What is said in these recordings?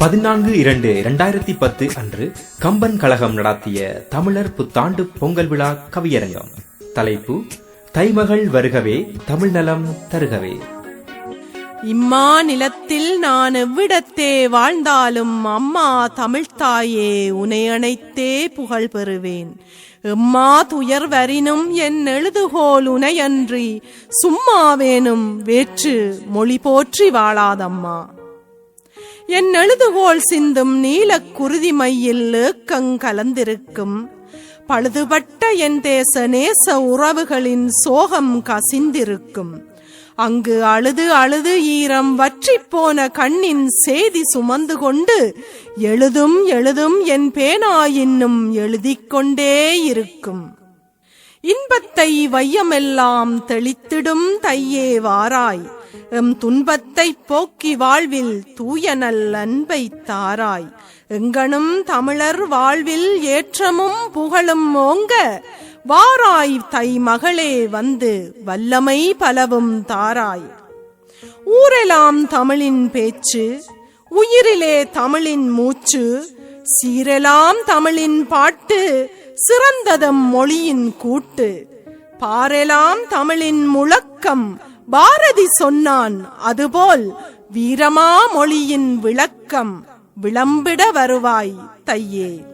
பதினான்கு இரண்டு இரண்டாயிரத்தி பத்து அன்று கம்பன் கழகம் நடத்திய தமிழர் புத்தாண்டு பொங்கல் விழா கவியரங்கம். தலைப்பு தைமகள் வருகவே தமிழ் நலம் தருகவே. இம்மா நிலத்தில் நான் எவ்விடத்தே வாழ்ந்தாலும் அம்மா தமிழ்த்தாயே உனை அணைத்தே புகழ் பெறுவேன். எம்மா துயர் வரினும் என் எழுதுகோல் உனையன்றி சும்மாவேனும் வேற்று மொழி போற்றி வாழாதம்மா. என் எழுதுகோல் சிந்தும் நீலக் குருதி மையில் ஏக்கங் கலந்திருக்கும். பழுதுபட்ட என் தேச நேச உறவுகளின் சோகம் கசிந்திருக்கும். அங்கு அழுது அழுது ஈரம் வற்றிப் போன கண்ணின் செய்தி சுமந்து கொண்டு எழுதும் எழுதும் என் பேனா இன்னும் எழுதிக் கொண்டே இருக்கும். இன்பத்தை வையமெல்லாம் தெளித்திடும் தையே வாராய். எம் துன்பத்தை போக்கி வாழ்வில் தூயனல் அன்பை தாராய். எங்கனும் தமிழர் வாழ்வில் ஏற்றமும் புகழும் ஓங்க வாராய் தை மகளே வந்து வல்லமை பலவும் தாராய். ஊரெலாம் தமிழின் பேச்சு உயிரிலே தமிழின் மூச்சு சீரெலாம் தமிழின் பாட்டு சிறந்ததம் மொழியின் கூட்டு. பாரெலாம் தமிழின் முழக்கம் பாரதி சொன்னான் அதுபோல் வீரமா மொழியின் விளக்கம் விளம்பிட வருவாய் தையே.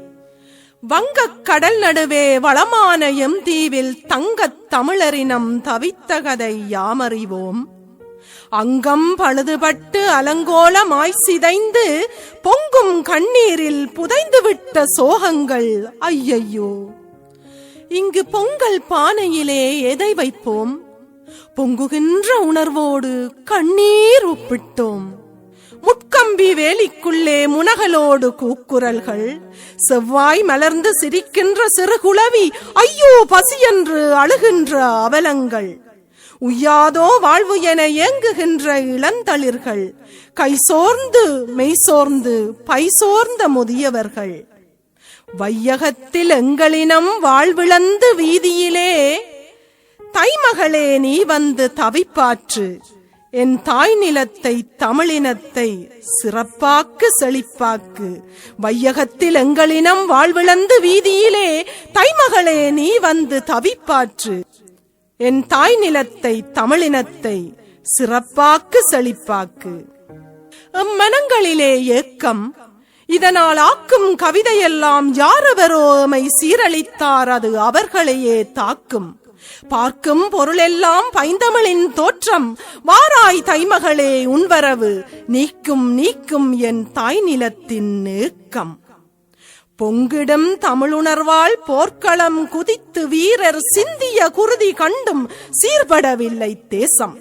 வங்கக் கடல் நடுவே வளமான எம் தீவில் தங்கத் தமிழரினம் தவித்த கதை யாமறிவோம்? அங்கம் பழுதுபட்டு அலங்கோலமாய் சிதைந்து தண்ணீரில் கண்ணீரில் புதைந்துவிட்ட சோகங்கள். ஐயையோ. இங்கு பொங்கல் பானையிலே எதை வைப்போம்? பொங்குகின்ற உணர்வோடு கண்ணீர் ஒப்பிட்டோம் முட்கம்பி வேலிக்குள்ளே முனகலோடு கூக்குரல்கள். செவ்வாய் மலர்ந்து சிரிக்கின்ற சிறுகுளவி ஐயோ பசி என்று அழுகின்ற அவலங்கள். உய்யாதோ வாழ்வு என ஏங்குகின்ற இளந்தளிர்கள். கை சோர்ந்து மெய் சோர்ந்து பை சோர்ந்த முதியவர்கள். வையகத்தில் எங்களினம் வாழ்விழந்து வீதியிலே தைமகளே நீ வந்து தவிப்பாற்று. என் தாய் நிலத்தை தமிழினத்தை சிறப்பாக்கு செழிப்பாக்கு. வையகத்தில் எங்களினம் வாழ்விழந்து வீதியிலே தைமகளே நீ வந்து தவிப்பாற்று. என் தாய் நிலத்தை தமிழினத்தை சிறப்பாக்கு செழிப்பாக்கு. அம்மனங்களிலே ஏக்கம் இதனால் ஆக்கும் கவிதையெல்லாம் யாரவரோ எமை சீரழித்தார் அது அவர்களையே தாக்கும். பார்க்கும் பொருளெல்லாம் பைந்தமிழின் தோற்றம் வாராய் தைமகளே உன்வரவு நீக்கும் நீக்கும் என் தாய் நிலத்தின் ஏக்கம். பொங்கிடும் தமிழுணர்வால் போர்க்களம் குதித்து வீரர் சிந்திய குருதி கண்டும் சீர்படவில்லை தேசம்.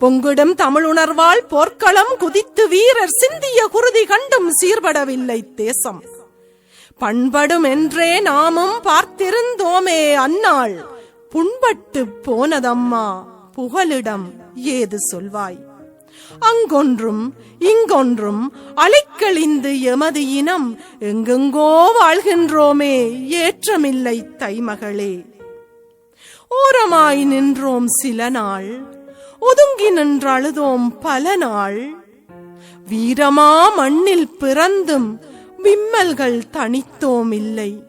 பொங்கிடும் தமிழுணர்வால் போர்க்களம் குதித்து வீரர் சிந்திய குருதி கண்டும் சீர்படவில்லை தேசம். பண்படும் என்றே நாமும் பார்த்திருந்தோமே அன்னாள் புண்பட்டு போனதம்மா புகலிடம் ஏது சொல்வாய்? அங்கொன்றும் இங்கொன்றும் அலைக்கழிந்து எமது இனம் எங்கெங்கோ வாழ்கின்றோமே ஏற்றமில்லை தைமகளே. ஓரமாய் நின்றோம் சில நாள் ஒதுங்கி நின்றழுதோம் பல நாள். வீரமா மண்ணில் பிறந்தும் விம்மல்கள் தனித்தோம் இல்லை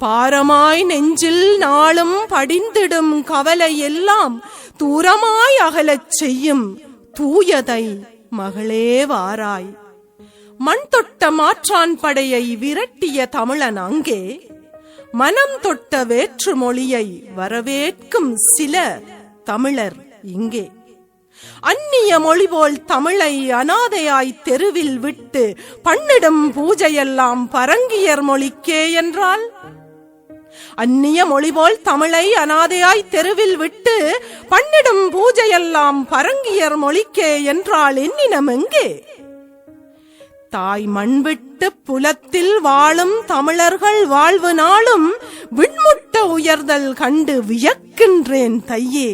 பாரமாய் நெஞ்சில் நாளும் படிந்திடும் கவலை எல்லாம் தூரமாய் அகலச் செய்யும் தூயதை மகளே வாராய். மண் தொட்ட மாற்றான் படையை விரட்டிய தமிழன் அங்கே. மனம் தொட்ட வேற்று மொழியை வரவேற்கும் சில தமிழர் இங்கே. அந்நிய மொழி போல் தமிழை அனாதையாய் தெருவில் விட்டு பண்ணிடும் பூஜையெல்லாம் பரங்கியர் மொழிக்கே என்றால் அந்நிய மொழி போல் தமிழை அனாதையாய் தெருவில் விட்டு பண்ணிடும் பூஜையெல்லாம் பரங்கியர் மொழிக்கே என்றால் என்னினம் எங்கே? தாய் மண் விட்டு புலத்தில் வாழும் தமிழர்கள் வாழ்வு நாளும் விண்முட்ட உயர்தல் கண்டு வியக்கின்றேன் தையே.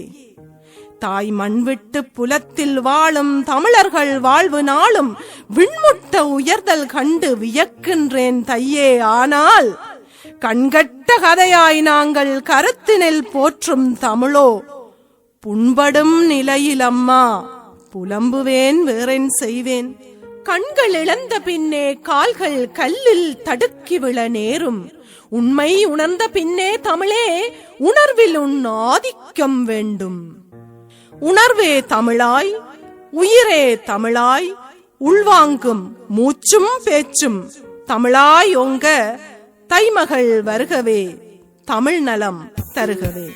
தாய் மண் விட்டு புலத்தில் வாழும் தமிழர்கள் வாழ்வு நாளும் விண்முட்ட உயர்தல் கண்டு வியக்கின்றேன் தையே. ஆனால் கண்கட்ட கதையாய் நாங்கள் கருத்தினில் போற்றும் தமிழோ. புண்படும் நிலையில் அம்மா புலம்புவேன் வேறென் செய்வேன். கண்கள் இழந்த பின்னே கால்கள் கல்லில் தடுக்கி விழ நேரும். உண்மை உணர்ந்த பின்னே தமிழே உணர்வில் உன் ஆதிக்கம் வேண்டும். உணர்வே தமிழாய் உயிரே தமிழாய் உள்வாங்கும் மூச்சும் பேச்சும் தமிழாய் ஒங்க தைமகள் வருகவே தமிழ் நலம் தருகவே.